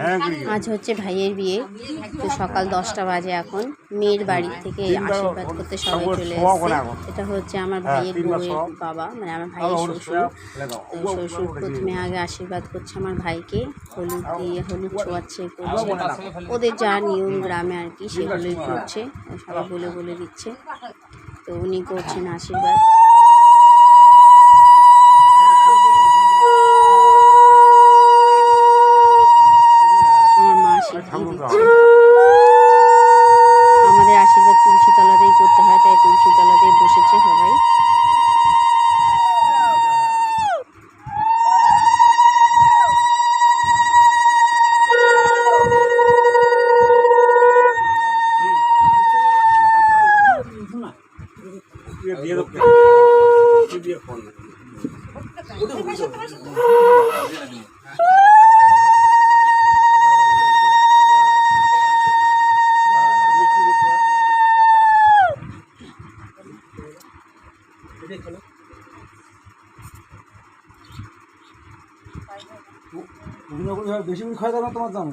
হ্যাঁ আজ হচ্ছে ভাইয়ের বিয়ে। তো সকাল দশটা বাজে এখন। মেয়ের বাড়ি থেকে আশীর্বাদ করতে সবাই চলে এসেছে। এটা হচ্ছে আমার ভাইয়ের বউয়ের বাবা মানে আমার ভাইয়ের শ্বশুর। তো শ্বশুর প্রথমে আগে আশীর্বাদ করছে আমার ভাইকে। হলুদ দিয়ে হলুদ ছোঁয়াচ্ছে করছে। ওদের যা নিয়ম গ্রামে আর কি সেগুলোই করছে। সবাই বলে বলে দিচ্ছে। তো উনি করছেন আশীর্বাদ আমার মা শিখিয়ে দিচ্ছে আমাদের আশীর্বাদ তুলসী তলাতেই করতে হয় তাই তুলসী তলাতেই বসেছে সবাই দিয়ে দেবো দিয়ে ফোন বেশি করে খাওয়া দাওয়া তোমার দাম।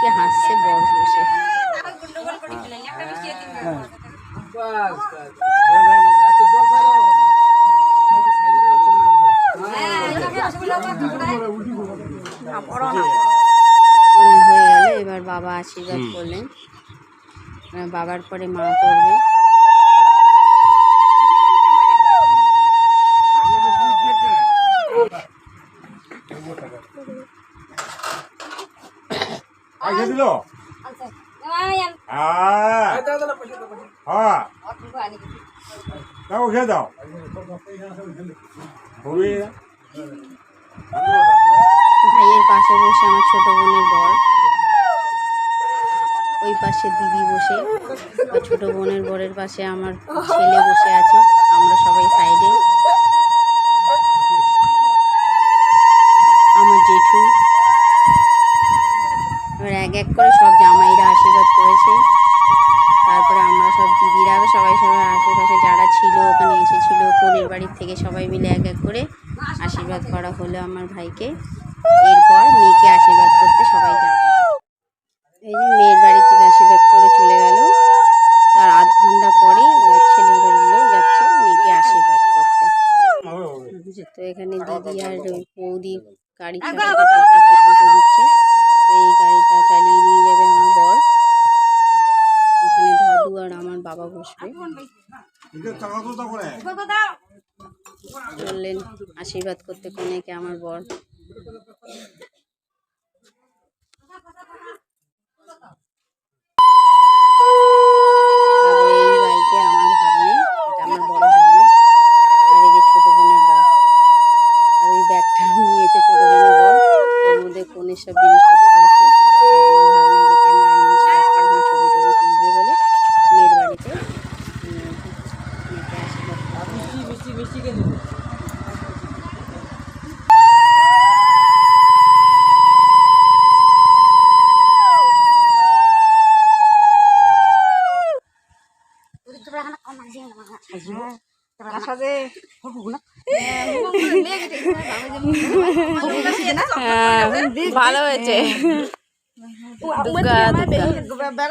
মুচকি হাসছে বড় বসে। হয়ে গেল এবার বাবা আশীর্বাদ করলেন। বাবার পরে মা করবে। আগে দিল দাও খেয়ে দাও। ভাইয়ের পাশে বসে আমার ছোট বোনের বর। ওই পাশে দিদি বসে। ছোট বোনের বরের পাশে আমার ছেলে বসে আছে। আমরা সবাই সাইডে আমার জেঠু এবার এক এক করে সব জামাইরা আশীর্বাদ করেছে তারপরে আমরা সব সবাই সবাই আশেপাশে যারা ছিল, ওখানে এসেছিল কোনের বাড়ির থেকে সবাই মিলে এক এক করে আশীর্বাদ করা হলো আমার ভাইকে। এরপর মেয়েকে আশীর্বাদ করতে সবাই যাবে। এই যে মেয়ের বাড়ি থেকে আশীর্বাদ করে চলে গেল। তার আধ ঘণ্টা পরে এবার ছেলের বাড়ির লোক যাচ্ছে মেয়েকে আশীর্বাদ করতে। তো এখানে দিদি আর বৌদি গাড়ি দিচ্ছে তো এই গাড়িটা চালিয়ে নিয়ে যাবে আমার বর। ওখানে দাদু আর আমার বাবা বসবে। বললেন আশীর্বাদ করতে কনেকে আমার বর। তারপরে এই বাইকে আমার ভাগ্নে এটা আমার বড় ভাগ্নে আর এই যে ছোট বোনের বর আর ওই ব্যাগটা নিয়েছে ছোট বোনের বর ওর মধ্যে কোনের সব জিনিসপত্র আছে আর আমার ভাগ্নে যে ক্যামেরা নিয়েছে একটা এখন ছবি টবি তুলবে বলে মেয়ের বাড়িতে উম, মেয়েকে আশীর্বাদ করবে। ভালো হয়েছে। দুর্গা দুর্গা।